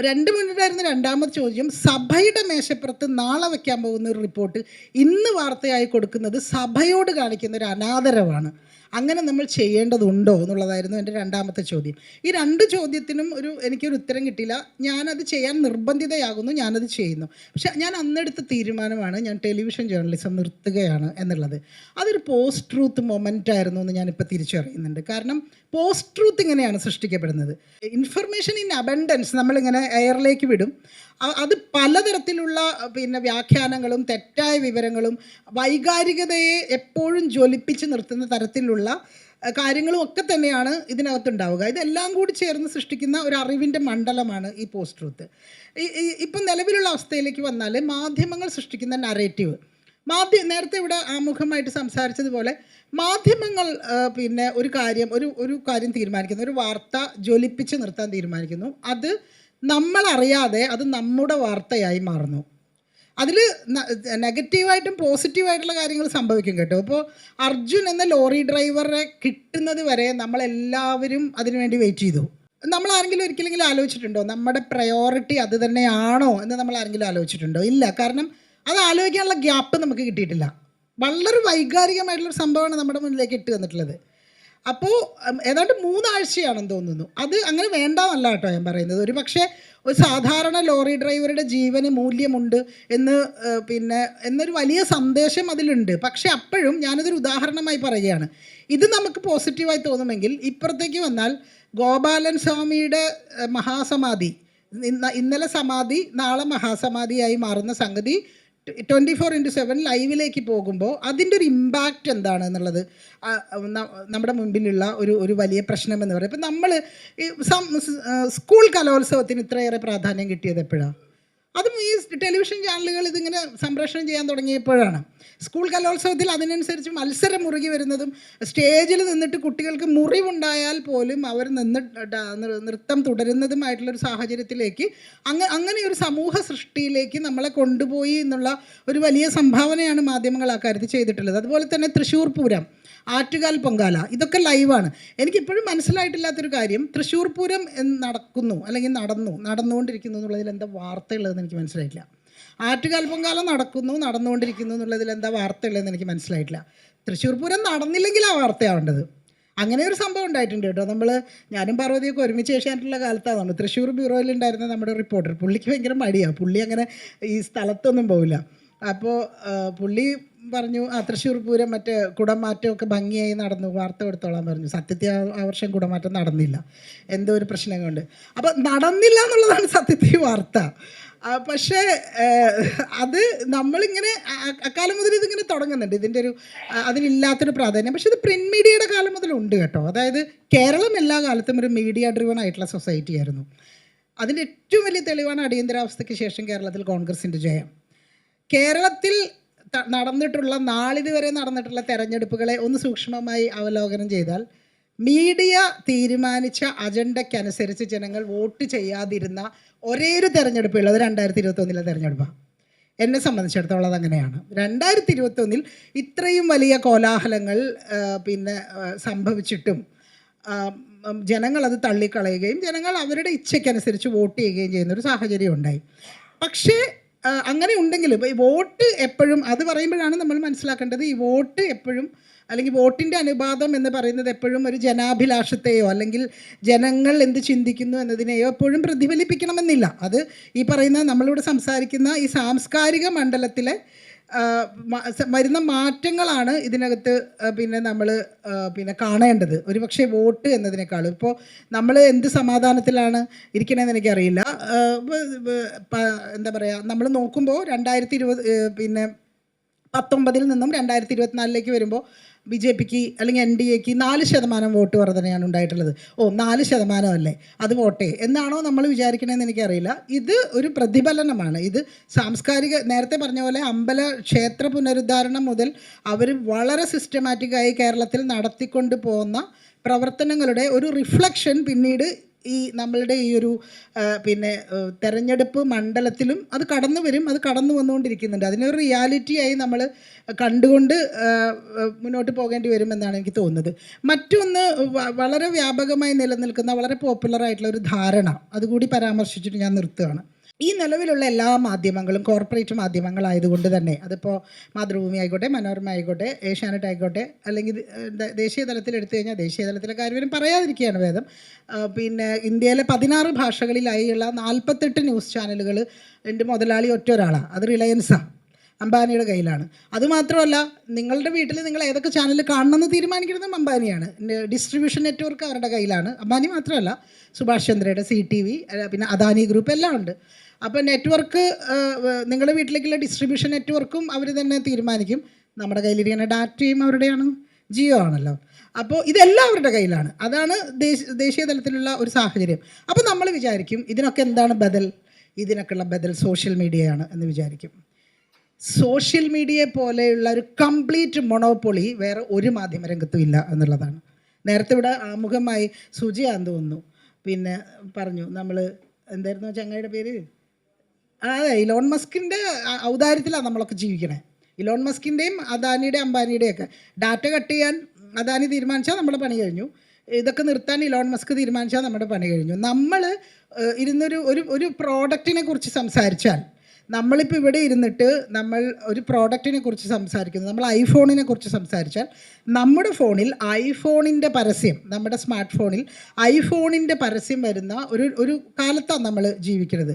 രണ്ട് മിനിറ്റായിരുന്ന രണ്ടാമത് ചോദ്യം. സഭയുടെ മേശപ്പുറത്ത് നാളെ വയ്ക്കാൻ പോകുന്ന ഒരു റിപ്പോർട്ട് ഇന്ന് വാർത്തയായി കൊടുക്കുന്നത് സഭയോട് കാണിക്കുന്ന ഒരു അനാദരവാണ്. അങ്ങനെ നമ്മൾ ചെയ്യേണ്ടതുണ്ടോ എന്നുള്ളതായിരുന്നു എന്റെ രണ്ടാമത്തെ ചോദ്യം. ഈ രണ്ട് ചോദ്യത്തിനും ഒരു എനിക്കൊരു ഉത്തരം കിട്ടിയില്ല. ഞാനത് ചെയ്യാൻ നിർബന്ധിതയാകുന്നു ഞാനത് ചെയ്യുന്നു. പക്ഷെ ഞാൻ അന്നെടുത്ത തീരുമാനമാണ് ഞാൻ ടെലിവിഷൻ ജേർണലിസം നിർത്തുകയാണ് എന്നുള്ളത്. അതൊരു പോസ്റ്റ് ട്രൂത്ത് മൊമെന്റ് ആയിരുന്നു എന്ന് ഞാനിപ്പോൾ തിരിച്ചറിയുന്നുണ്ട്. കാരണം പോസ്റ്റ് ട്രൂത്ത് ഇങ്ങനെയാണ് സൃഷ്ടിക്കപ്പെടുന്നത്. ഇൻഫർമേഷൻ ഇൻ അബൻഡൻസ് നമ്മളിങ്ങനെ എയറിലേക്ക് വിടും. അത് പലതരത്തിലുള്ള പിന്നെ വ്യാഖ്യാനങ്ങളും തെറ്റായ വിവരങ്ങളും വൈകാരികതയെ എപ്പോഴും ജ്വലിപ്പിച്ച് നിർത്തുന്ന തരത്തിലുള്ള കാര്യങ്ങളും ഒക്കെ തന്നെയാണ് ഇതിനകത്തുണ്ടാവുക. ഇതെല്ലാം കൂടി ചേർന്ന് സൃഷ്ടിക്കുന്ന ഒരു അറിവിന്റെ മണ്ഡലമാണ് ഈ പോസ്റ്റ് ട്രൂത്ത് ഇപ്പം നിലവിലുള്ള അവസ്ഥയിലേക്ക് വന്നാൽ മാധ്യമങ്ങൾ സൃഷ്ടിക്കുന്ന നറേറ്റീവ് മാധ്യ നേരത്തെ ഇവിടെ ആമുഖമായിട്ട് സംസാരിച്ചതുപോലെ മാധ്യമങ്ങൾ പിന്നെ ഒരു കാര്യം ഒരു ഒരു കാര്യം തീരുമാനിക്കുന്നു. ഒരു വാർത്ത ജ്വലിപ്പിച്ച് നിർത്താൻ തീരുമാനിക്കുന്നു. അത് നമ്മളറിയാതെ അത് നമ്മുടെ വാർത്തയായി മാറുന്നു. അതിൽ നെഗറ്റീവായിട്ടും പോസിറ്റീവായിട്ടുള്ള കാര്യങ്ങൾ സംഭവിക്കും കേട്ടോ. അപ്പോൾ അർജുൻ എന്ന ലോറി ഡ്രൈവറെ കിട്ടുന്നത് വരെ നമ്മളെല്ലാവരും അതിനുവേണ്ടി വെയിറ്റ് ചെയ്തു. നമ്മൾ ആരെങ്കിലും ഒരിക്കലെങ്കിലും ആലോചിച്ചിട്ടുണ്ടോ? നമ്മുടെ പ്രയോറിറ്റി അത് തന്നെയാണോ എന്ന് നമ്മൾ ആരെങ്കിലും ആലോചിച്ചിട്ടുണ്ടോ? ഇല്ല. കാരണം അത് ആലോചിക്കാനുള്ള ഗ്യാപ്പ് നമുക്ക് കിട്ടിയിട്ടില്ല. വളരെ വൈകാരികമായിട്ടുള്ളൊരു സംഭവമാണ് നമ്മുടെ മുന്നിലേക്ക് ഇട്ട് വന്നിട്ടുള്ളത് അപ്പോൾ ഏതാണ്ട് മൂന്നാഴ്ചയാണെന്ന് തോന്നുന്നു. അത് അങ്ങനെ വേണ്ടെന്നല്ല കേട്ടോ ഞാൻ പറയുന്നത്. ഒരു പക്ഷേ ഒരു സാധാരണ ലോറി ഡ്രൈവറുടെ ജീവന് മൂല്യമുണ്ട് എന്ന് പിന്നെ എന്നൊരു വലിയ സന്ദേശം അതിലുണ്ട്. പക്ഷേ അപ്പോഴും ഞാനതൊരു ഉദാഹരണമായി പറയുകയാണ്. ഇത് നമുക്ക് പോസിറ്റീവായി തോന്നുമെങ്കിൽ ഇപ്പുറത്തേക്ക് വന്നാൽ ഗോപാലൻ സ്വാമിയുടെ മഹാസമാധി ഇന്ന- ഇന്നലെ സമാധി നാളെ മഹാസമാധിയായി മാറുന്ന സംഗതി ട്വന്റി ഫോർ ഇന്റു സെവൻ ലൈവിലേക്ക് പോകുമ്പോൾ അതിന്റെ ഒരു ഇമ്പാക്റ്റ് എന്താണ് എന്നുള്ളത്? നമ്മുടെ മുമ്പിലുള്ള ഒരു ഒരു വലിയ പ്രശ്നം എന്ന് പറയുന്നത് ഇപ്പം നമ്മൾ സ്കൂൾ കലോത്സവത്തിന് ഇത്രയേറെ പ്രാധാന്യം കിട്ടിയത് എപ്പോഴാണ് അതും ഈ ടെലിവിഷൻ ചാനലുകൾ ഇതിങ്ങനെ സംപ്രേഷണം ചെയ്യാൻ തുടങ്ങിയപ്പോഴാണ്. സ്കൂൾ കലോത്സവത്തിൽ അതിനനുസരിച്ച് മത്സരം മുറുകി വരുന്നതും സ്റ്റേജിൽ നിന്നിട്ട് കുട്ടികൾക്ക് മുറിവുണ്ടായാൽ പോലും അവർ നിന്ന് നൃത്തം തുടരുന്നതുമായിട്ടുള്ളൊരു സാഹചര്യത്തിലേക്ക് അങ്ങ അങ്ങനെ ഒരു സമൂഹ സൃഷ്ടിയിലേക്ക് നമ്മളെ കൊണ്ടുപോയി എന്നുള്ള ഒരു വലിയ സംഭാവനയാണ് മാധ്യമങ്ങൾ ആ കാര്യത്തിൽ ചെയ്തിട്ടുള്ളത്. അതുപോലെ തന്നെ തൃശ്ശൂർ പൂരം. ആറ്റുകാൽ പൊങ്കാല. ഇതൊക്കെ ലൈവാണ് എനിക്കിപ്പോഴും മനസ്സിലായിട്ടില്ലാത്തൊരു കാര്യം തൃശ്ശൂർ പൂരം നടക്കുന്നു അല്ലെങ്കിൽ നടന്നു നടന്നുകൊണ്ടിരിക്കുന്നു എന്നുള്ളതിൽ എന്താ വാർത്തയുള്ളതെന്ന് എനിക്ക് മനസ്സിലായിട്ടില്ല. ആറ്റുകാൽ പൊങ്കാല നടക്കുന്നു നടന്നുകൊണ്ടിരിക്കുന്നു എന്നുള്ളതിൽ എന്താ വാർത്തയുള്ളതെന്ന് എനിക്ക് മനസ്സിലായിട്ടില്ല. തൃശ്ശൂർ പൂരം നടന്നില്ലെങ്കിലാണ് വാർത്തയാവേണ്ടത്. അങ്ങനെ ഒരു സംഭവം ഉണ്ടായിട്ടുണ്ട് കേട്ടോ. നമ്മൾ ഞാനും പാർവതിയൊക്കെ ഒരുമിച്ച് ഏഷ്യാനുള്ള കാലത്താണ്. തൃശ്ശൂർ ബ്യൂറോയിൽ ഉണ്ടായിരുന്ന നമ്മുടെ റിപ്പോർട്ടർ പുള്ളിക്ക് ഭയങ്കര മടിയാണ് പുള്ളി അങ്ങനെ ഈ സ്ഥലത്തൊന്നും പോവില്ല. അപ്പോൾ പുള്ളി പറഞ്ഞു ആ തൃശ്ശൂർ പൂരം മറ്റേ കുടമാറ്റമൊക്കെ ഭംഗിയായി നടന്നു വാർത്ത കൊടുത്തോളാൻ പറഞ്ഞു. സത്യത്തെ ആ വർഷം കുടമാറ്റം നടന്നില്ല. എന്തോ ഒരു പ്രശ്നം കൊണ്ട് അപ്പോൾ നടന്നില്ല എന്നുള്ളതാണ് സത്യത്തെ വാർത്ത. പക്ഷേ അത് നമ്മളിങ്ങനെ അക്കാലം മുതൽ ഇതിങ്ങനെ തുടങ്ങുന്നുണ്ട്. ഇതിന്റെ ഒരു അതിനില്ലാത്തൊരു പ്രാധാന്യം. പക്ഷേ ഇത് പ്രിന്റ് മീഡിയയുടെ കാലം മുതൽ ഉണ്ട് കേട്ടോ. അതായത് കേരളം എല്ലാ കാലത്തും ഒരു മീഡിയ ഡ്രിവൺ ആയിട്ടുള്ള സൊസൈറ്റി ആയിരുന്നു. അതിന്റെ ഏറ്റവും വലിയ തെളിവാണ് അടിയന്തരാവസ്ഥയ്ക്ക് ശേഷം കേരളത്തിൽ കോൺഗ്രസിന്റെ ജയം. കേരളത്തിൽ നടന്നിട്ടുള്ള നാളിതുവരെ നടന്നിട്ടുള്ള തെരഞ്ഞെടുപ്പുകളെ ഒന്ന് സൂക്ഷ്മമായി അവലോകനം ചെയ്താൽ മീഡിയ തീരുമാനിച്ച അജണ്ടയ്ക്കനുസരിച്ച് ജനങ്ങൾ വോട്ട് ചെയ്യാതിരുന്ന ഒരേ ഒരു തെരഞ്ഞെടുപ്പ് ഉള്ളത് രണ്ടായിരത്തി ഇരുപത്തൊന്നിലെ തെരഞ്ഞെടുപ്പാണ് എന്നെ സംബന്ധിച്ചിടത്തോളം അത് അങ്ങനെയാണ്. രണ്ടായിരത്തി ഇരുപത്തൊന്നിൽ ഇത്രയും വലിയ കോലാഹലങ്ങൾ പിന്നെ സംഭവിച്ചിട്ടും ജനങ്ങൾ അത് തള്ളിക്കളയുകയും ജനങ്ങൾ അവരുടെ ഇച്ഛയ്ക്കനുസരിച്ച് വോട്ട് ചെയ്യുകയും ചെയ്യുന്ന ഒരു സാഹചര്യം ഉണ്ടായി. പക്ഷേ അങ്ങനെ ഉണ്ടെങ്കിലും ഈ വോട്ട് എപ്പോഴും അത് പറയുമ്പോഴാണ് നമ്മൾ മനസ്സിലാക്കേണ്ടത് ഈ വോട്ട് എപ്പോഴും അല്ലെങ്കിൽ വോട്ടിന്റെ അനുപാതം എന്ന് പറയുന്നത് എപ്പോഴും ഒരു ജനാഭിലാഷത്തെയോ അല്ലെങ്കിൽ ജനങ്ങൾ എന്ത് ചിന്തിക്കുന്നു എന്നതിനെയോ എപ്പോഴും പ്രതിഫലിപ്പിക്കണമെന്നില്ല. അത് ഈ പറയുന്ന നമ്മളിവിടെ സംസാരിക്കുന്ന ഈ സാംസ്കാരിക മണ്ഡലത്തിലെ വരുന്ന മാറ്റങ്ങളാണ് ഇതിനകത്ത് പിന്നെ നമ്മൾ പിന്നെ കാണേണ്ടത്. ഒരുപക്ഷെ വോട്ട് എന്നതിനേക്കാളും. ഇപ്പോൾ നമ്മൾ എന്ത് സമാധാനത്തിലാണ് ഇരിക്കണമെന്ന് എനിക്കറിയില്ല. എന്താ പറയുക നമ്മൾ നോക്കുമ്പോൾ രണ്ടായിരത്തി ഇരുപത് പിന്നെ പത്തൊമ്പതിൽ നിന്നും രണ്ടായിരത്തി ഇരുപത്തിനാലിലേക്ക് വരുമ്പോൾ ബി ജെ പിക്ക് അല്ലെങ്കിൽ എൻ ഡി എക്ക് നാല് ശതമാനം വോട്ട് വർധനയാണ് ഉണ്ടായിട്ടുള്ളത്. ഓ നാല് ശതമാനമല്ലേ? അത് വോട്ടേ. എന്നാണോ നമ്മൾ വിചാരിക്കണമെന്ന് എനിക്കറിയില്ല. ഇത് ഒരു പ്രതിഫലനമാണ്. ഇത് സാംസ്കാരിക നേരത്തെ പറഞ്ഞ പോലെ അമ്പല ക്ഷേത്ര പുനരുദ്ധാരണം മുതൽ അവർ വളരെ സിസ്റ്റമാറ്റിക്കായി കേരളത്തിൽ നടത്തിക്കൊണ്ട് പോകുന്ന പ്രവർത്തനങ്ങളുടെ ഒരു റിഫ്ലക്ഷൻ പിന്നീട് ഈ നമ്മളുടെ ഈ ഒരു പിന്നെ തെരഞ്ഞെടുപ്പ് മണ്ഡലത്തിലും അത് കടന്നു വരും അത് കടന്നു വന്നുകൊണ്ടിരിക്കുന്നുണ്ട്. അതിനൊരു റിയാലിറ്റിയായി നമ്മൾ കണ്ടുകൊണ്ട് മുന്നോട്ട് പോകേണ്ടി വരുമെന്നാണ് എനിക്ക് തോന്നുന്നത്. മറ്റൊന്ന് വളരെ വ്യാപകമായി നിലനിൽക്കുന്ന വളരെ പോപ്പുലറായിട്ടുള്ള ഒരു ധാരണ അതുകൂടി പരാമർശിച്ചിട്ട് ഞാൻ നിർത്തുകയാണ്. ഈ നിലവിലുള്ള എല്ലാ മാധ്യമങ്ങളും കോർപ്പറേറ്റ് മാധ്യമങ്ങളായതുകൊണ്ട് തന്നെ അതിപ്പോൾ മാതൃഭൂമി ആയിക്കോട്ടെ മനോരമ ആയിക്കോട്ടെ ഏഷ്യാനെറ്റ് ആയിക്കോട്ടെ അല്ലെങ്കിൽ ദേശീയ തലത്തിൽ എടുത്തു കഴിഞ്ഞാൽ ദേശീയ തലത്തിലെ കാര്യം പറയാതിരിക്കുകയാണ് വേദം. പിന്നെ ഇന്ത്യയിലെ പതിനാറ് ഭാഷകളിലായുള്ള നാൽപ്പത്തെട്ട് ന്യൂസ് ചാനലുകൾ എന്റെ മുതലാളി ഒറ്റ ഒരാളാണ് അത് റിലയൻസാണ് അംബാനിയുടെ കയ്യിലാണ്. അതുമാത്രമല്ല നിങ്ങളുടെ വീട്ടിൽ നിങ്ങൾ ഏതൊക്കെ ചാനൽ കാണണമെന്ന് തീരുമാനിക്കുന്നതും അംബാനിയാണ്. ഡിസ്ട്രിബ്യൂഷൻ നെറ്റ്വർക്ക് അവരുടെ കയ്യിലാണ്. അംബാനി മാത്രമല്ല സുഭാഷ് ചന്ദ്രയുടെ സി ടി വി പിന്നെ അദാനി ഗ്രൂപ്പ് എല്ലാം ഉണ്ട്. അപ്പോൾ നെറ്റ്വർക്ക് നിങ്ങളുടെ വീട്ടിലേക്കുള്ള ഡിസ്ട്രിബ്യൂഷൻ നെറ്റ്വർക്കും അവർ തന്നെ തീരുമാനിക്കും. നമ്മുടെ കയ്യിലിരിക്കുന്ന ഡാറ്റയും അവരുടെയാണ്. ജിയോ ആണല്ലോ. അപ്പോൾ ഇതെല്ലാം അവരുടെ കയ്യിലാണ്. അതാണ് ദേശീയ തലത്തിലുള്ള ഒരു സാഹചര്യം. അപ്പോൾ നമ്മൾ വിചാരിക്കും ഇതിനൊക്കെ എന്താണ് ബദൽ? ഇതിനൊക്കെയുള്ള ബദൽ സോഷ്യൽ മീഡിയയാണ് എന്ന് വിചാരിക്കും. സോഷ്യൽ മീഡിയയെ പോലെയുള്ള ഒരു കംപ്ലീറ്റ് മൊണോപ്പൊളി വേറെ ഒരു മാധ്യമ രംഗത്തും ഇല്ല എന്നുള്ളതാണ്. നേരത്തെ ഇവിടെ ആമുഖമായി സുജി സുജിയാന്ന് തോന്നുന്നു പിന്നെ പറഞ്ഞു നമ്മൾ എന്തായിരുന്നു ചങ്ങയുടെ പേര്? അതെ ഇലോൺ മസ്കിന്റെ ഔദാര്യത്തിലാണ് നമ്മളൊക്കെ ജീവിക്കണേ. ഇലോൺ മസ്കിന്റെയും അദാനിയുടെ അംബാനിയുടെയും ഒക്കെ ഡാറ്റ കട്ട് ചെയ്യാൻ അദാനി തീരുമാനിച്ചാൽ നമ്മുടെ പണി കഴിഞ്ഞു. ഇതൊക്കെ നിർത്താൻ ഇലോൺ മസ്ക് തീരുമാനിച്ചാൽ നമ്മുടെ പണി കഴിഞ്ഞു. നമ്മൾ ഇരുന്നൊരു ഒരു ഒരു പ്രോഡക്റ്റിനെ കുറിച്ച് സംസാരിച്ചാൽ നമ്മളിപ്പോൾ ഇവിടെ ഇരുന്നിട്ട് നമ്മൾ ഒരു പ്രോഡക്റ്റിനെ കുറിച്ച് സംസാരിക്കുന്നു. നമ്മൾ ഐഫോണിനെ കുറിച്ച് സംസാരിച്ചാൽ നമ്മുടെ ഫോണിൽ ഐഫോണിന്റെ പരസ്യം നമ്മുടെ സ്മാർട്ട് ഫോണിൽ ഐഫോണിന്റെ പരസ്യം വരുന്ന ഒരു ഒരു കാലത്താണ് നമ്മൾ ജീവിക്കുന്നത്.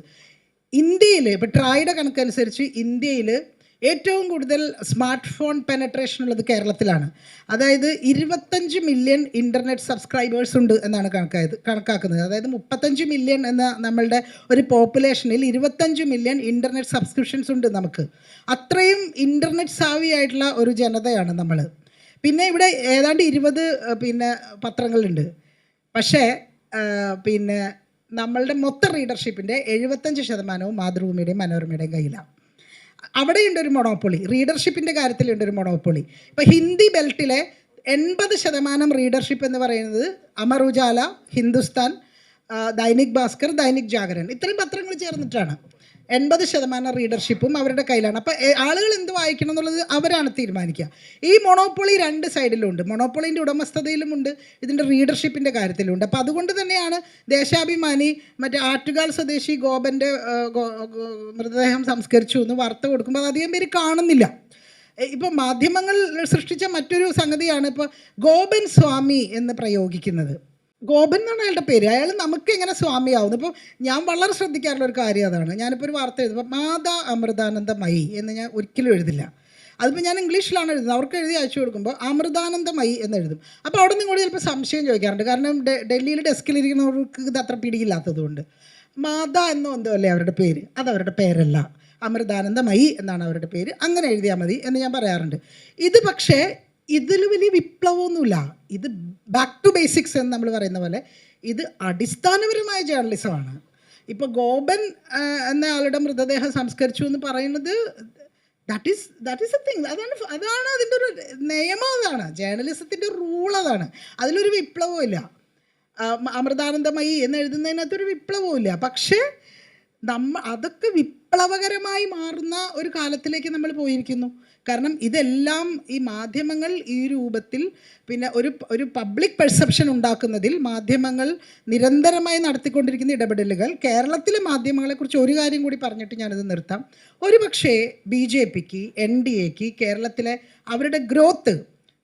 ഇന്ത്യയിൽ ഇപ്പോൾ ട്രായുടെ കണക്കനുസരിച്ച് ഇന്ത്യയിൽ ഏറ്റവും കൂടുതൽ സ്മാർട്ട് ഫോൺ പെനട്രേഷൻ ഉള്ളത് കേരളത്തിലാണ്. അതായത് ഇരുപത്തഞ്ച് മില്യൺ ഇന്റർനെറ്റ് സബ്സ്ക്രൈബേഴ്സ് ഉണ്ട് എന്നാണ് കണക്കായത് കണക്കാക്കുന്നത്. അതായത് മുപ്പത്തഞ്ച് മില്യൺ എന്ന നമ്മളുടെ ഒരു പോപ്പുലേഷനിൽ ഇരുപത്തഞ്ച് മില്യൺ ഇന്റർനെറ്റ് സബ്സ്ക്രിപ്ഷൻസ് ഉണ്ട് നമുക്ക്. അത്രയും ഇന്റർനെറ്റ് സാവിയായിട്ടുള്ള ഒരു ജനതയാണ് നമ്മൾ പിന്നെ ഇവിടെ ഏതാണ്ട് ഇരുപത് പിന്നെ പത്രങ്ങളുണ്ട്. പക്ഷേ പിന്നെ നമ്മളുടെ മൊത്തം റീഡർഷിപ്പിന്റെ എഴുപത്തഞ്ച് ശതമാനവും മാതൃഭൂമിയുടെയും മനോരമയുടെയും കയ്യിലാണ് അവിടെയുണ്ട് ഒരു മൊണോപ്പൊളി റീഡർഷിപ്പിന്റെ കാര്യത്തിലുണ്ട് ഒരു മൊണോപ്പൊളി ഇപ്പോൾ ഹിന്ദി ബെൽറ്റിലെ എൺപത് ശതമാനം റീഡർഷിപ്പ് എന്ന് പറയുന്നത് അമർ ഉജാല ഹിന്ദുസ്ഥാൻ ദൈനിക് ഭാസ്കർ ദൈനിക് ജാഗരൻ. ഇത്രയും പത്രങ്ങൾ ചേർന്നിട്ടാണ്. എൺപത് ശതമാനം റീഡർഷിപ്പും അവരുടെ കയ്യിലാണ്. അപ്പോൾ ആളുകൾ എന്ത് വായിക്കണം എന്നുള്ളത് അവരാണ് തീരുമാനിക്കുക. ഈ മൊണോപ്പൊളി രണ്ട് സൈഡിലുണ്ട് മൊണോപ്പൊളിന്റെ ഉടമസ്ഥതയിലുമുണ്ട്. ഇതിന്റെ റീഡർഷിപ്പിന്റെ കാര്യത്തിലുണ്ട്. അപ്പോൾ അതുകൊണ്ട് തന്നെയാണ് ദേശാഭിമാനി മറ്റേ ആറ്റുകാൽ സ്വദേശി ഗോപന്റെ മൃതദേഹം സംസ്കരിച്ചു എന്ന് വാർത്ത കൊടുക്കുമ്പോൾ അത് അധികം പേര് കാണുന്നില്ല. ഇപ്പോൾ മാധ്യമങ്ങൾ സൃഷ്ടിച്ച മറ്റൊരു സംഗതിയാണ് ഇപ്പോൾ ഗോപൻ സ്വാമി എന്ന് പ്രയോഗിക്കുന്നത്. ഗോപൻ എന്നാണ് അയാളുടെ പേര്. അയാൾ നമുക്ക് എങ്ങനെ സ്വാമിയാവുന്നു. ഇപ്പോൾ ഞാൻ വളരെ ശ്രദ്ധിക്കാറുള്ള ഒരു കാര്യം അതാണ്. ഞാനിപ്പോൾ ഒരു വാർത്ത എഴുതുമ്പോൾ മാതാ അമൃതാനന്ദമയി എന്ന് ഞാൻ ഒരിക്കലും എഴുതില്ല. അതിപ്പോൾ ഞാൻ ഇംഗ്ലീഷിലാണ് എഴുതുന്നത്. അവർക്ക് എഴുതി അയച്ചു കൊടുക്കുമ്പോൾ അമൃതാനന്ദമയി എന്ന് എഴുതും. അപ്പോൾ അവിടെ കൂടി ചിലപ്പോൾ സംശയം ചോദിക്കാറുണ്ട്. കാരണം ഡൽഹിയിൽ ഡെസ്കിൽ ഇരിക്കുന്നവർക്ക് ഇത് അത്ര പിടിയില്ലാത്തതുകൊണ്ട് മാതാ എന്നോ എന്തോ അല്ലേ അവരുടെ പേര്? അതവരുടെ പേരല്ല. അമൃതാനന്ദമയി എന്നാണ് അവരുടെ പേര്. അങ്ങനെ എഴുതിയാൽ മതി എന്ന് ഞാൻ പറയാറുണ്ട്. ഇത് പക്ഷേ ഇതിൽ വലിയ വിപ്ലവമൊന്നുമില്ല. ഇത് ബാക്ക് ടു ബേസിക്സ് എന്ന് നമ്മൾ പറയുന്ന പോലെ ഇത് അടിസ്ഥാനപരമായ ജേർണലിസമാണ് ഇപ്പോൾ ഗോപൻ എന്നയാളുടെ മൃതദേഹം സംസ്കരിച്ചു എന്ന് പറയുന്നത് that is that is a thing അതാണ് അതാണ് അതിന്റെ ഒരു നിയമം അതാണ്. ജേർണലിസത്തിന്റെ റൂൾ അതാണ്. അതിലൊരു വിപ്ലവവും ഇല്ല. അമൃതാനന്ദമയി എന്ന് എഴുതുന്നതിനകത്തൊരു വിപ്ലവവും ഇല്ല. പക്ഷേ നമ്മ അതൊക്കെ വിപ്ലവകരമായി മാറുന്ന ഒരു കാലത്തിലേക്ക് നമ്മൾ പോയിരിക്കുന്നു. കാരണം ഇതെല്ലാം ഈ മാധ്യമങ്ങൾ ഈ രൂപത്തിൽ പിന്നെ ഒരു ഒരു പബ്ലിക് പെർസെപ്ഷൻ ഉണ്ടാക്കുന്നതിൽ മാധ്യമങ്ങൾ നിരന്തരമായി നടത്തിക്കൊണ്ടിരിക്കുന്ന ഇടപെടലുകൾ. കേരളത്തിലെ മാധ്യമങ്ങളെക്കുറിച്ച് ഒരു കാര്യം കൂടി പറഞ്ഞിട്ട് ഞാനിത് നിർത്താം. ഒരു പക്ഷേ ബി ജെ പിക്ക് എൻ ഡി എക്ക് കേരളത്തിലെ അവരുടെ ഗ്രോത്ത്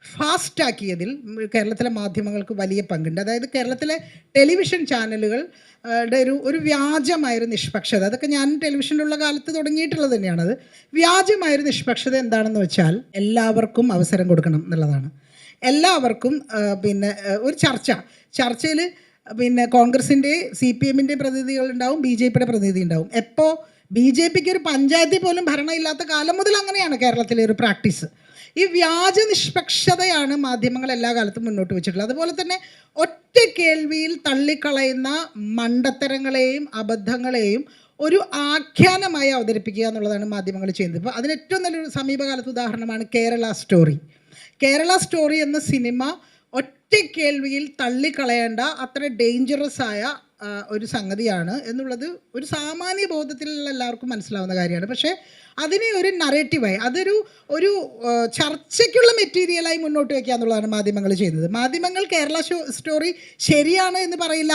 ഫാസ്റ്റാക്കിയതിൽ കേരളത്തിലെ മാധ്യമങ്ങൾക്ക് വലിയ പങ്കുണ്ട്. അതായത് കേരളത്തിലെ ടെലിവിഷൻ ചാനലുകൾ ഒരു ഒരു വ്യാജമായൊരു നിഷ്പക്ഷത. അതൊക്കെ ഞാൻ ടെലിവിഷനിലുള്ള കാലത്ത് തുടങ്ങിയിട്ടുള്ളത് തന്നെയാണത് വ്യാജമായൊരു നിഷ്പക്ഷത എന്താണെന്ന് വെച്ചാൽ എല്ലാവർക്കും അവസരം കൊടുക്കണം എന്നുള്ളതാണ്. എല്ലാവർക്കും പിന്നെ ഒരു ചർച്ച. ചർച്ചയിൽ പിന്നെ കോൺഗ്രസിന്റെ സി പി എമ്മിന്റെ പ്രതിനിധികളുണ്ടാവും ബി ജെ പിയുടെ പ്രതിനിധി ഉണ്ടാവും എപ്പോൾ ബി ജെ പിക്ക് ഒരു പഞ്ചായത്തിൽ പോലും ഭരണമില്ലാത്ത കാലം മുതൽ അങ്ങനെയാണ് കേരളത്തിലെ ഒരു പ്രാക്ടീസ്. ഈ വ്യാജ നിഷ്പക്ഷതയാണ് മാധ്യമങ്ങൾ എല്ലാ കാലത്തും മുന്നോട്ട് വെച്ചിട്ടുള്ളത്. അതുപോലെ തന്നെ ഒറ്റ കേൾവിയിൽ തള്ളിക്കളയുന്ന മണ്ടത്തരങ്ങളെയും അബദ്ധങ്ങളെയും ഒരു ആഖ്യാനമായി അവതരിപ്പിക്കുക എന്നുള്ളതാണ് മാധ്യമങ്ങൾ ചെയ്യുന്നത്. ഇപ്പോൾ അതിന് ഏറ്റവും നല്ലൊരു സമീപകാലത്ത് ഉദാഹരണമാണ് കേരള സ്റ്റോറി. കേരള സ്റ്റോറി എന്ന സിനിമ ഒറ്റ കേൾവിയിൽ തള്ളിക്കളയേണ്ട അത്ര ഡേഞ്ചറസ് ആയ ഒരു സംഗതിയാണ് എന്നുള്ളത് ഒരു സാമാന്യ ബോധത്തിലുള്ള എല്ലാവർക്കും മനസ്സിലാവുന്ന കാര്യമാണ്. പക്ഷേ അതിനെ ഒരു നറേറ്റീവായി അതൊരു ഒരു ചർച്ചയ്ക്കുള്ള മെറ്റീരിയലായി മുന്നോട്ട് വയ്ക്കുക എന്നുള്ളതാണ് മാധ്യമങ്ങൾ ചെയ്യുന്നത്. മാധ്യമങ്ങൾ കേരള സ്റ്റോറി ശരിയാണ് എന്ന് പറയില്ല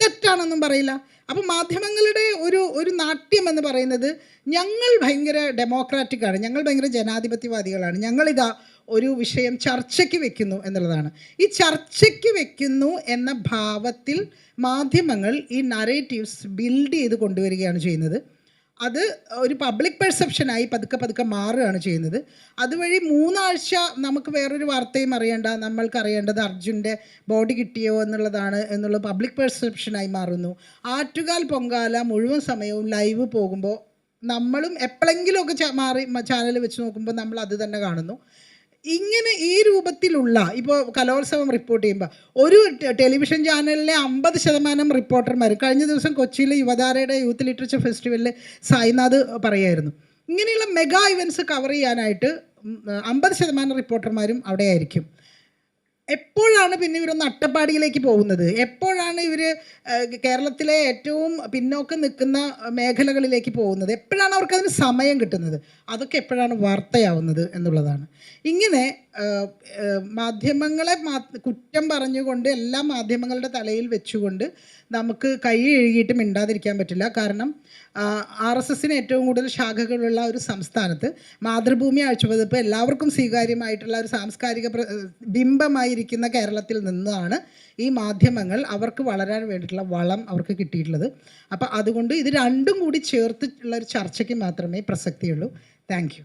തെറ്റാണെന്നും പറയില്ല. അപ്പം മാധ്യമങ്ങളുടെ ഒരു ഒരു നാട്യം എന്ന് പറയുന്നത് ഞങ്ങൾ ഭയങ്കര ഡെമോക്രാറ്റിക്കാണ് ഞങ്ങൾ ഭയങ്കര ജനാധിപത്യവാദികളാണ്. ഞങ്ങളിതാ ഒരു വിഷയം ചർച്ചയ്ക്ക് വെക്കുന്നു എന്നുള്ളതാണ്. ഈ ചർച്ചയ്ക്ക് വെക്കുന്നു എന്ന ഭാവത്തിൽ മാധ്യമങ്ങൾ ഈ നറേറ്റീവ്സ് ബിൽഡ് ചെയ്ത് കൊണ്ടുവരികയാണ് ചെയ്യുന്നത്. അത് ഒരു പബ്ലിക് പെർസെപ്ഷനായി പതുക്കെ പതുക്കെ മാറുകയാണ് ചെയ്യുന്നത്. അതുവഴി മൂന്നാഴ്ച നമുക്ക് വേറൊരു വാർത്തയും അറിയേണ്ട നമ്മൾക്ക് അറിയേണ്ടത് അർജുന്റെ ബോഡി കിട്ടിയോ എന്നുള്ളതാണ് എന്നുള്ള പബ്ലിക് പെർസെപ്ഷനായി മാറുന്നു. ആറ്റുകാൽ പൊങ്കാല മുഴുവൻ സമയവും ലൈവ് പോകുമ്പോൾ നമ്മളും എപ്പോഴെങ്കിലുമൊക്കെ മാറി ചാനൽ വെച്ച് നോക്കുമ്പോൾ നമ്മൾ അത് തന്നെ കാണുന്നു. ഇങ്ങനെ ഈ രൂപത്തിലുള്ള ഇപ്പോൾ കലോത്സവം റിപ്പോർട്ട് ചെയ്യുമ്പോൾ ഒരു ടെലിവിഷൻ ചാനലിലെ അമ്പത് ശതമാനം റിപ്പോർട്ടർമാർ കഴിഞ്ഞ ദിവസം കൊച്ചിയിലെ യുവതാരയുടെ യൂത്ത് ലിറ്ററേച്ചർ ഫെസ്റ്റിവലിൽ സായിനാഥ് പറയായിരുന്നു. ഇങ്ങനെയുള്ള മെഗാ ഇവന്റ്സ് കവർ ചെയ്യാനായിട്ട് അമ്പത് ശതമാനം റിപ്പോർട്ടർമാരും അവിടെ ആയിരിക്കും എപ്പോഴാണ് പിന്നെ ഇവരൊന്ന് അട്ടപ്പാടിയിലേക്ക് പോകുന്നത്? എപ്പോഴാണ് ഇവർ കേരളത്തിലെ ഏറ്റവും പിന്നോക്കം നിൽക്കുന്ന മേഖലകളിലേക്ക് പോകുന്നത്? എപ്പോഴാണ് അവർക്കതിന് സമയം കിട്ടുന്നത്? അതൊക്കെ എപ്പോഴാണ് വാർത്തയാവുന്നത് എന്നുള്ളതാണ്. ഇങ്ങനെ മാധ്യമങ്ങളെ കുറ്റം പറഞ്ഞുകൊണ്ട് എല്ലാ മാധ്യമങ്ങളുടെ തലയിൽ വെച്ചുകൊണ്ട് നമുക്ക് കൈ എഴുകിയിട്ട് മിണ്ടാതിരിക്കാൻ പറ്റില്ല. കാരണം ആർ എസ് എസിന് ഏറ്റവും കൂടുതൽ ശാഖകളുള്ള ഒരു സംസ്ഥാനത്ത് മാതൃഭൂമി ആഴ്ചപതിപ്പ് എല്ലാവർക്കും സ്വീകാര്യമായിട്ടുള്ള ഒരു സാംസ്കാരിക ബിംബമായിരിക്കുന്ന കേരളത്തിൽ നിന്നാണ് ഈ മാധ്യമങ്ങൾ അവർക്ക് വളരാൻ വേണ്ടിയിട്ടുള്ള വളം അവർക്ക് കിട്ടിയിട്ടുള്ളത്. അപ്പോൾ അതുകൊണ്ട് ഇത് രണ്ടും കൂടി ചേർത്തിട്ടുള്ള ഒരു ചർച്ചയ്ക്ക് മാത്രമേ പ്രസക്തിയുള്ളൂ. താങ്ക്